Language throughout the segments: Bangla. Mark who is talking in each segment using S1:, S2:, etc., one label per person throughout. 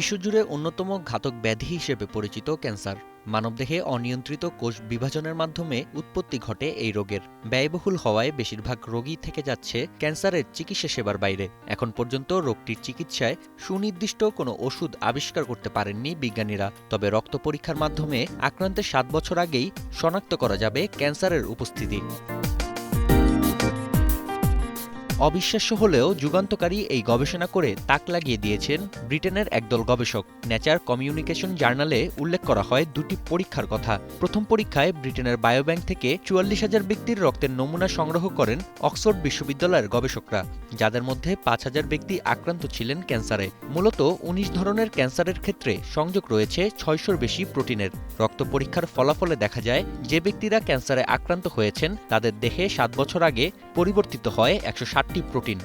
S1: বিশ্বজুড়ে অন্যতম ঘাতক ব্যাধি হিসেবে পরিচিত ক্যান্সার। মানবদেহে অনিয়ন্ত্রিত কোষ বিভাজনের মাধ্যমে উৎপত্তি ঘটে এই রোগের। ব্যয়বহুল হওয়ায় বেশিরভাগ রোগী থেকে যাচ্ছে ক্যান্সারের চিকিৎসা সেবার বাইরে। এখন পর্যন্ত রোগটির চিকিৎসায় সুনির্দিষ্ট কোনো ওষুধ আবিষ্কার করতে পারেননি বিজ্ঞানীরা। তবে রক্ত পরীক্ষার মাধ্যমে আক্রান্তের সাত বছর আগেই শনাক্ত করা যাবে ক্যান্সারের উপস্থিতি। অবিশ্বাস্য হলেও যুগান্তকারী এই গবেষণা করে তাক লাগিয়ে দিয়েছেন ব্রিটেনের একদল গবেষক। নেচার কমিউনিকেশন জার্নালে উল্লেখ করা হয় দুটি পরীক্ষার কথা। প্রথম পরীক্ষায় ব্রিটেনের বায়োব্যাংক থেকে চুয়াল্লিশ হাজার ব্যক্তির রক্তের নমুনা সংগ্রহ করেন অক্সফোর্ড বিশ্ববিদ্যালয়ের গবেষকরা, যাদের মধ্যে পাঁচ হাজার ব্যক্তি আক্রান্ত ছিলেন ক্যান্সারে। মূলত উনিশ ধরনের ক্যান্সারের ক্ষেত্রে সংযোগ রয়েছে ছয়শোর বেশি প্রোটিনের। রক্ত পরীক্ষার ফলাফলে দেখা যায়, যে ব্যক্তিরা ক্যান্সারে আক্রান্ত হয়েছেন, তাদের দেহে সাত বছর আগে পরিবর্তিত হয় একশো ষাট protein.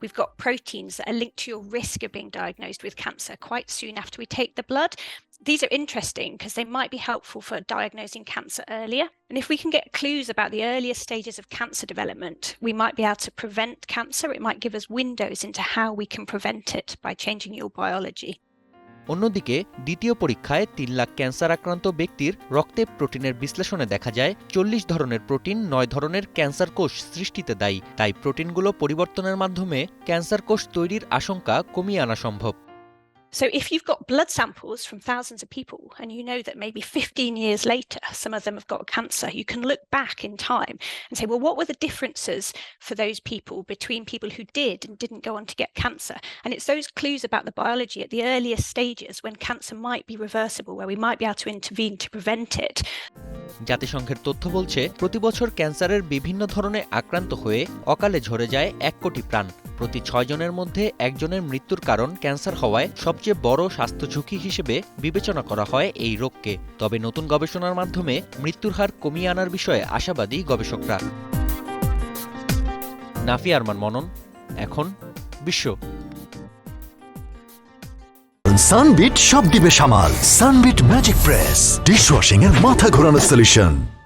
S2: We've got proteins that are linked to your risk of being diagnosed with cancer quite soon after we take the blood. These are interesting because they might be helpful for diagnosing cancer earlier. And if we can get clues about the earlier stages of cancer development, we might be able to prevent cancer. It might give us windows into how we can prevent it by changing your biology.
S1: অন্যদিকে, দ্বিতীয় পরীক্ষায় তিন লাখ ক্যান্সার আক্রান্ত ব্যক্তির রক্তে প্রোটিনের বিশ্লেষণে দেখা যায়, চল্লিশ ধরনের প্রোটিন নয় ধরনের ক্যান্সার কোষ সৃষ্টিতে দায়ী। তাই প্রোটিনগুলো পরিবর্তনের মাধ্যমে ক্যান্সার কোষ তৈরির আশঙ্কা কমিয়ে আনা সম্ভব।
S2: So, if you've got blood samples from thousands of people and you know that maybe 15 years later some of them have got cancer, you can look back in time and say, well, what were the differences for those people between people who did and didn't go on to get cancer? And it's those clues about the biology at the earliest stages when cancer might be reversible, where we might be able to intervene to prevent it.
S1: জাতিসংঘের তথ্য বলছে প্রতি বছর ক্যান্সারের বিভিন্ন ধরনে আক্রান্ত হয়ে অকালে ঝরে যায় এক কোটি প্রাণ প্রতি ছয়জনের মধ্যে একজনের মৃত্যুর কারণ ক্যান্সার হওয়ায় সবচেয়ে বড় স্বাস্থ্য ঝুঁকি হিসেবে বিবেচনা করা হয় এই রোগকে। তবে নতুন গবেষণার মাধ্যমে মৃত্যুর হার কমিয়ে আনার বিষয়ে আশাবাদী গবেষকরা। নাফি আরমান মনন, এখন বিশ্ব।
S3: সানবিট সব দিবে সামাল, সানবিট ম্যাজিক প্রেস ডিশওয়াশিং এর মাথা ঘোরানোর সলিউশন।